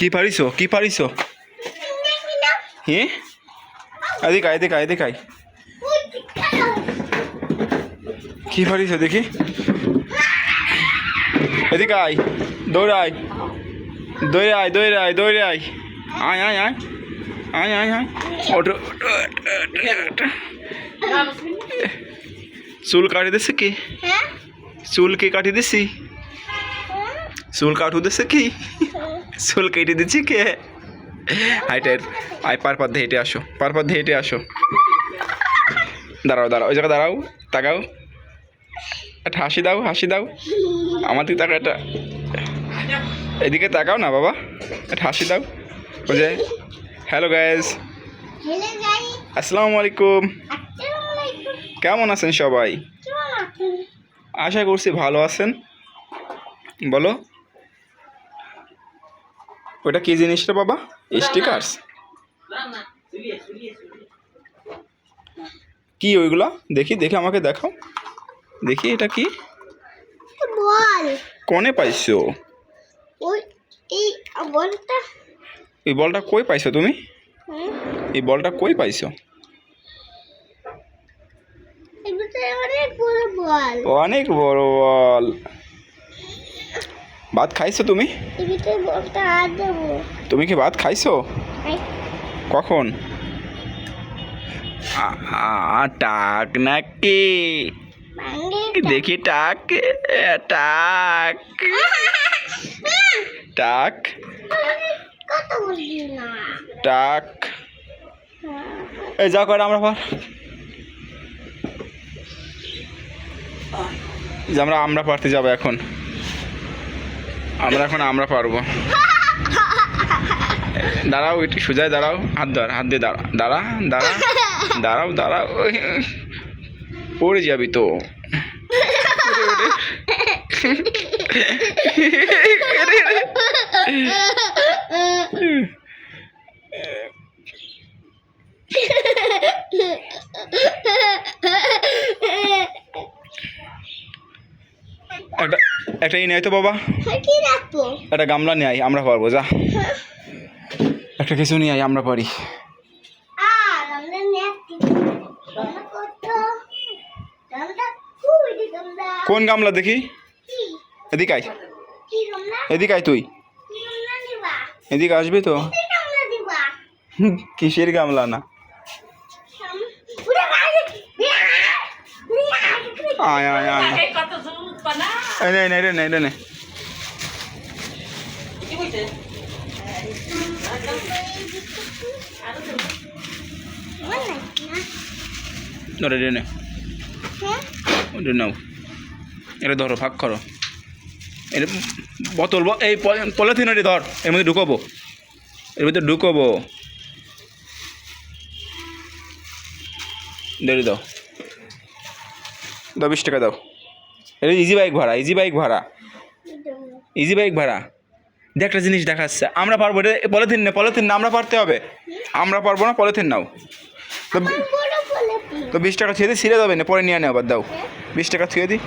কি পারিস কি পারিস হ্যাঁ এদিকে আয় এদিকে আয় এদিকে আয়। কি পারিস দেখি? এদিকে আয় দৌড় আয়। দৌড়ে আয় দৌড়ে আয় দৌড়ে আয়। আয় আয় আয়। আয় আয় আয়। ওটো চুল কাটি দিছে কি? চুল কে কাটি দিছি চুল কাটু দিছে কি? চুল কেটে দিচ্ছি কে? হাইটের আয় পার পথে হেঁটে আসো। পার পথে হেঁটে আসো। দাঁড়াও দাঁড়াও ওই জায়গায় দাঁড়াও তাকাও। একটা হাসি দাও হাসি দাও। আমার দিকে তাকাও একটা। এদিকে তাকাও না বাবা। একটা হাসি দাও। ওই যে হ্যালো যাই আসসালামু আলাইকুম। কেমন আছেন সবাই? আশা করছি ভালো আছেন। বলো। ওটা কি জিনিসটা বাবা? স্টিকার্স? কি ওইগুলো? দেখি দেখে আমাকে দেখাও। দেখি এটা কি? বল। কনে পাইছো? ওই এই বলটা। এই বলটা কই পাইছো তুমি? এই বলটা কই পাইছো? এগুলো অনেক বড় বল। অনেক বড় বল। ভাত খাইছো তুমি? তুমি কি ভাত খাইছো? কখন? টাক নাকি? দেখি টাক। টাক? টাক। টাক। এই যা করে আমরা পার আমরা আমরা পারতে যাব এখন। আমরা এখন আমরা পারব দাঁড়াও একটু সোজায় দাঁড়াও হাত ধর হাত দিয়ে দাঁড়া দাঁড়া দাঁড়া দাঁড়াও দাঁড়াও পড়ে যাবি তো একটা ই নেয় তো বাবা। একটা গামলা নিয়ে আই আমরা পারব যা। একটা কিছু নিয়ে আই আমরা পারি। কোন গামলা দেখি? এদিকে আয়। এদিকে আয় তুই। এদিকে আসবি তো। কিসের গামলা না? আয় আয় আয়। এই নে? নে নে নে ধরে রে নে। ওটা নাও। এটা ধরো ভাগ করো। এটা বোতল এই পলিথিন এটা ধর এর মধ্যে ঢুকাবো। এর মধ্যে ঢুকাবো। দেরি দাও। দাও বিশ টাকা দাও। এটা ইজি বাইক ভাড়া ইজি বাইক ভাড়া। ইজি বাইক ভাড়া। দিয়ে একটা জিনিস দেখাচ্ছে আমরা পারব এটা পলিথিন না পলিথিন না আমরা পারতে হবে। আমরা পারব না পলিথিন নাও। তো তো বিশ টাকা ছুঁয়ে দিই ছিঁড়ে যাবে না পরে নিয়ে আনে আবার দাও। বিশ টাকা ছুঁয়ে দিই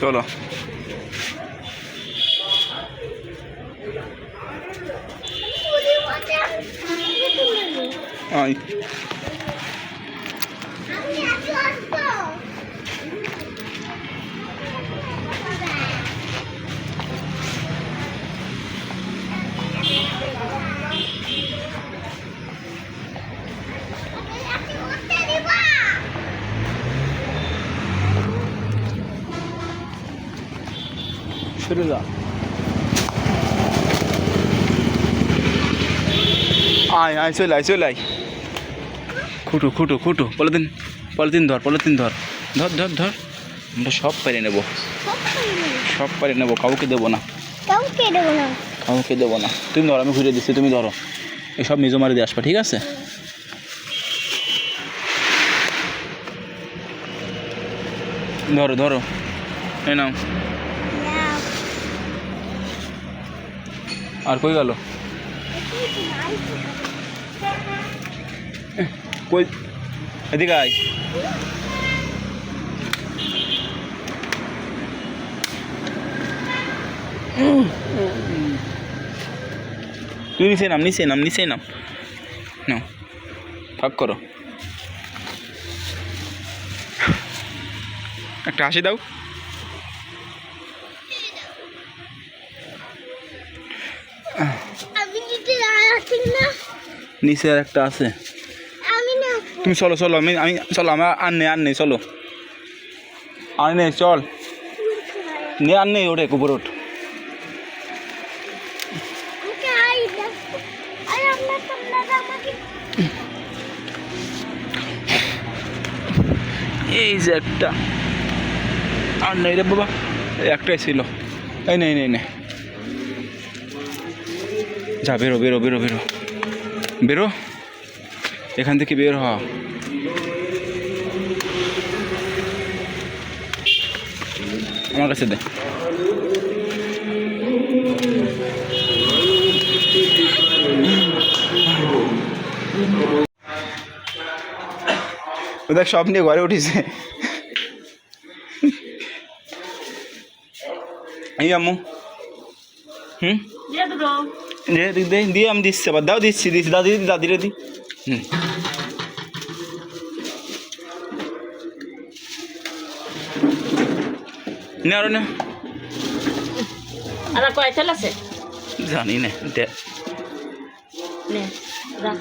চলো। আয়। শুরু যা আয় আয় চলে আয় চলে আয়। খুটু খুটু খুটু। পলিথিন পলিথিন ধর পলিথিন ধর। ধর ধর ধর। আমরা সব পারে নেব। সব পারে নেব কাউকে দেবো না। কাউকে দেবো না। কাউকে দেবো না। তুমি ধরো, আমি ঘুরে দিচ্ছি, তুমি ধরো। এসব মেজো মারি দিয়ে আসবা, ঠিক আছে? ধরো ধরো। এই নাও। আর কই গেল? কই? এদিকে আয়। তুই নিচে নাম নিচে নাম নিচে নাম। নাও ফাঁক করো। একটা হাসি দাও। না। নিচে আর একটা আছে। তুমি চলো চলো আমি আমি চলো আমার আর নেই আর নেই চলো। আর নেই চল। নে আর নেই ওঠে উপর ওঠ। এই যে একটা। আর নেই রে বাবা একটাই ছিল। এই নেই নেই নেই যা, বেরো বেরো বেরো বেরো। বেরো? এখান থেকে বের হ। আমার কাছে দে। ও দেখ সব নিয়ে ঘরে উঠিছে। এই আম্মু। হুম? দিয়ে আমি দিচ্ছি আবার। দাও দিচ্ছি দিচ্ছি। দাদি দি দাদিরে দি। হুম। নে আরও না। আর কয় তেল আছে? জানি না দে। নে রাখ।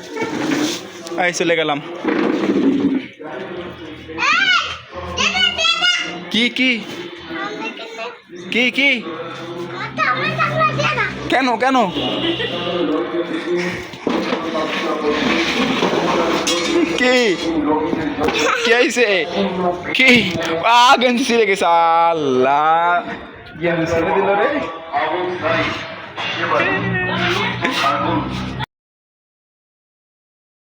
চলে গেলাম। কি কি কি কি আমার টাকা দিয়ে না কেন কেন কি কি আইছে কি আ গেঞ্জি ছিঁড়ে গেছে আল্লাহ গেঞ্জি ছিঁড়ে দিল রে